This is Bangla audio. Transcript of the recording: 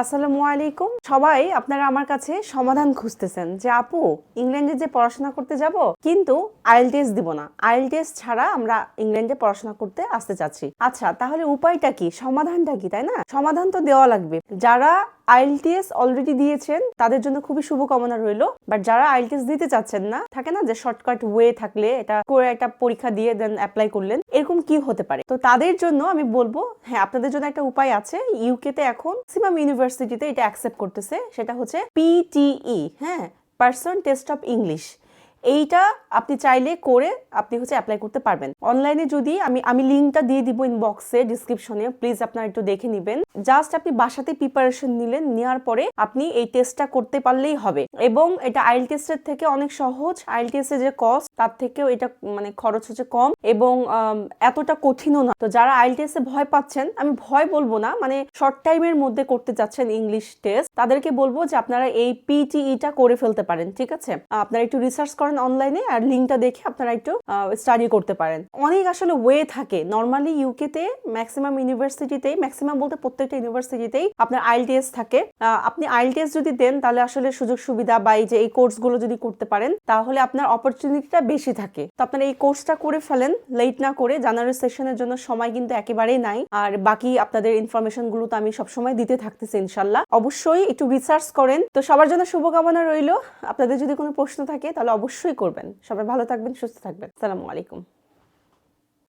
আসসালামু আলাইকুম। সবাই, আপনারা আমার কাছে সমাধান খুঁজতেছেন যে, আপু, ইংল্যান্ডে যে পড়াশোনা করতে যাব, কিন্তু আইএলটিএস দিব না। আইএলটিএস ছাড়া আমরা ইংল্যান্ডে পড়াশোনা করতে আসতে চাচ্ছি। আচ্ছা তাহলে উপায়টা কি? সমাধানটা কি, তাই না? সমাধান তো দেওয়া লাগবে। যারা আইএলটিএস অলরেডি দিয়েছেন, তাদের জন্য খুবই শুভকামনা রইল। বাট যারা আইএলটিএস দিতে চাচ্ছেন না, থাকে না যে, শর্টকাট ওয়ে থাকলে এটা করে একটা পরীক্ষা দিয়ে দেন, অ্যাপ্লাই করলেন। এরকম কি হতে পারে? তো তাদের জন্য আমি বলব হ্যাঁ আপনাদের জন্য একটা উপায় আছে। ইউকে তে এখন ম্যাক্সিমাম ইউনিভার্সিটিতে এটা অ্যাকসেপ্ট করতেছে, সেটা হচ্ছে পিটিই হ্যাঁ পার্সন টেস্ট অফ ইংলিশ এইটা আপনি চাইলে করে আপনি হচ্ছে অ্যাপ্লাই করতে পারবেন। অনলাইনে যদি আমি আমি লিঙ্কটা দিয়ে দিব ইনবক্সে ডিসক্রিপশনে প্লিজ আপনারা একটু দেখে নেবেন। জাস্ট আপনি বাসাতে প্রিপারেশন নিলেন, নেওয়ার পরে আপনি এই টেস্টটা করতে পারলেই হবে। এবং এটা আইল টেস্টের থেকে অনেক সহজ। আইল টেস্টের যে কস্ট তার থেকেও এটা মানে খরচ হচ্ছে কম এবং এতটা কঠিনও না। তো যারা আইল টেস্টে ভয় পাচ্ছেন, আমি ভয় বলব না মানে শর্ট টাইমের মধ্যে করতে যাচ্ছেন ইংলিশ টেস্ট তাদেরকে বলব যে আপনারা এই পিটিইটা করে ফেলতে পারেন, ঠিক আছে? আপনারা একটু রিসার্চ করেন অনলাইনে আর লিঙ্কটা দেখে আপনারা একটু স্টাডি করতে পারেন। অনেক আসলে ওয়ে থাকে। নর্মালি ইউকেতে ম্যাক্সিমাম ইউনিভার্সিটিতেই ম্যাক্সিমাম বলতে প্রত্যেকটা ইউনিভার্সিটিতেই আপনার আইএলটিএস থাকে। আপনি আইএলটিএস যদি দেন, তাহলে আসলে সুযোগ সুবিধা বা এই যে এই কোর্সগুলো যদি করতে পারেন, তাহলে আপনার অপরচুনিটিটা বেশি থাকে। তো আপনারা এই কোর্সটা করে ফেলেন লেট না করে জানুয়ারি সেশনের জন্য সময় কিন্তু একেবারেই নাই। আর বাকি আপনাদের ইনফরমেশনগুলো তো আমি সবসময় দিতে থাকতেছি, ইনশাল্লাহ। অবশ্যই একটু রিসার্চ করেন। তো সবার জন্য শুভকামনা রইল। আপনাদের যদি কোনো প্রশ্ন থাকে, তাহলে অবশ্যই করবেন। সবাই ভালো থাকবেন সুস্থ থাকবেন। সালামু আলাইকুম।